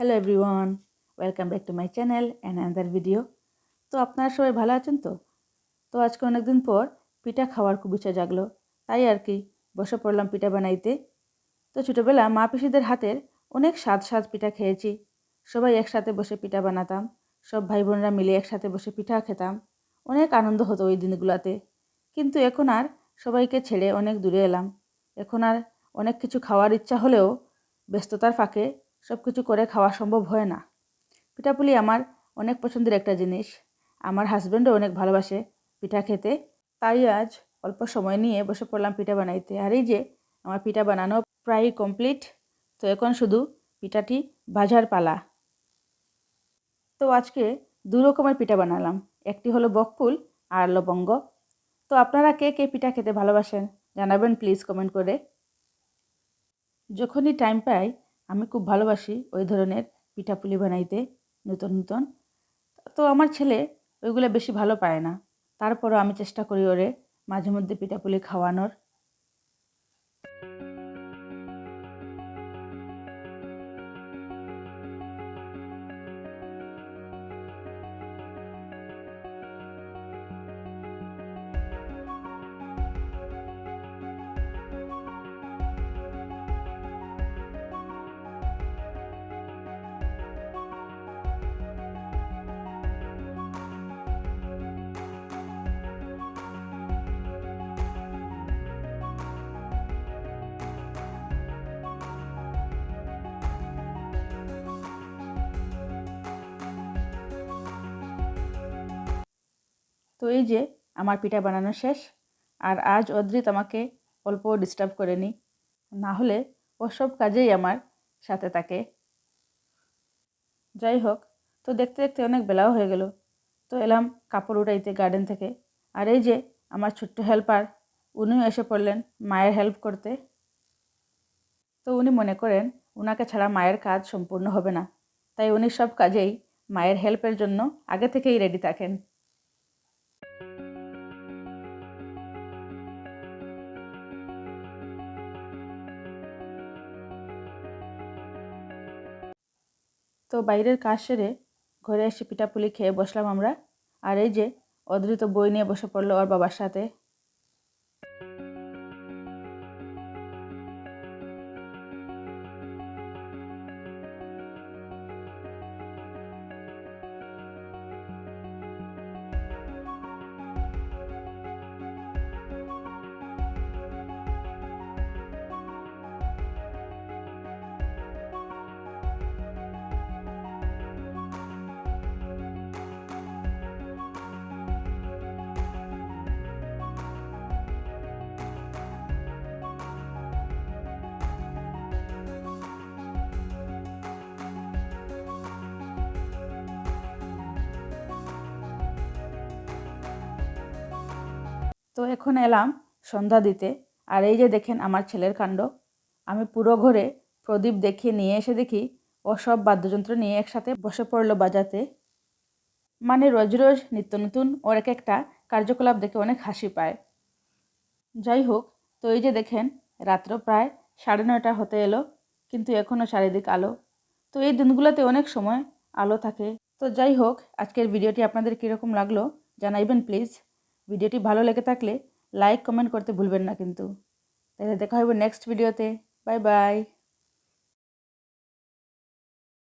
Hello everyone welcome back to my channel and another video তো আপনারা সবাই ভালো আছেন তো? তো আজকে অনেকদিন পর পিঠা খাওয়ার খুব ইচ্ছা জাগলো। তাই আর কি, বসে পড়লাম পিঠা বানাইতে। তো ছোটোবেলা মা পিসিদের হাতের অনেক স্বাদ স্বাদ পিঠা খেয়েছি। সবাই একসাথে বসে পিঠা বানাতাম। সব ভাই বোনরা মিলে একসাথে বসে পিঠা খেতাম। অনেক আনন্দ হতো ওই দিনগুলোতে। কিন্তু এখন আর সবাইকে ছেড়ে অনেক দূরে এলাম। এখন আর অনেক কিছু খাওয়ার ইচ্ছা হলেও ব্যস্ততার ফাঁকে সব কিছু করে খাওয়া সম্ভব হয় না। পিঠাপুলি আমার অনেক পছন্দের একটা জিনিস। আমার হাজব্যান্ডও অনেক ভালোবাসে পিঠা খেতে। তাই আজ অল্প সময় নিয়ে বসে পড়লাম পিঠা বানাইতে। আর এই যে, আমার পিঠা বানানো প্রায় কমপ্লিট তো এখন শুধু পিঠাটি ভাজার পালা। তো আজকে দু রকমের পিঠা বানালাম। একটি হলো বকফুল আর লবঙ্গ তো আপনারা কে কে পিঠা খেতে ভালোবাসেন জানাবেন প্লিজ কমেন্ট করে। যখনই টাইম পাই আমি খুব ভালোবাসি ওই ধরনের পিঠাপুলি বানাইতে নতুন নতুন। তো আমার ছেলে ওইগুলো বেশি ভালো পায় না। তারপরও আমি চেষ্টা করি ওরে মাঝে মধ্যে পিঠাপুলি খাওয়ানোর। তো এই যে, আমার পিঠা বানানো শেষ। আর আজ অদ্রিত আমাকে অল্প ডিস্টার্ব করেনি না। হলে ও সব কাজেই আমার সাথে থাকে। যাই হোক, তো দেখতে দেখতে অনেক বেলাও হয়ে গেল। তো এলাম কাপড় উঠাইতে গার্ডেন থেকে। আর এই যে, আমার ছোট্ট হেল্পার উনিও এসে পড়লেন মায়ের হেল্প করতে। তো উনি মনে করেন ওনাকে ছাড়া মায়ের কাজ সম্পূর্ণ হবে না। তাই উনি সব কাজেই মায়ের হেল্পের জন্য আগে থেকেই রেডি থাকেন। তো বাইরের কাজ সেরে ঘরে এসে পিঠাপুলি খেয়ে বসলাম আমরা। আর এই যে অদ্রিত বই নিয়ে বসে পড়ল ওর বাবার সাথে। তো এখন এলাম সন্ধ্যা দিতে। আর এই যে দেখেন আমার ছেলের কাণ্ড। আমি পুরো ঘরে প্রদীপ দেখিয়ে নিয়ে এসে দেখি ও সব বাদ্যযন্ত্র নিয়ে একসাথে বসে পড়ল বাজাতে। মানে রোজ রোজ নিত্য নতুন ওর এক একটা কার্যকলাপ দেখে অনেক হাসি পায়। যাই হোক, তো এই যে দেখেন রাত্র প্রায় সাড়ে নয়টা হতে এলো, কিন্তু এখনও চারিদিক আলো। তো এই দিনগুলোতে অনেক সময় আলো থাকে। তো যাই হোক, আজকের ভিডিওটি আপনাদের কীরকম লাগল জানাইবেন প্লিজ। ভিডিওটি ভালো লেগে থাকলে লাইক কমেন্ট করতে ভুলবেন না কিন্তু। তাহলে দেখা হবে নেক্সট ভিডিওতে বাই বাই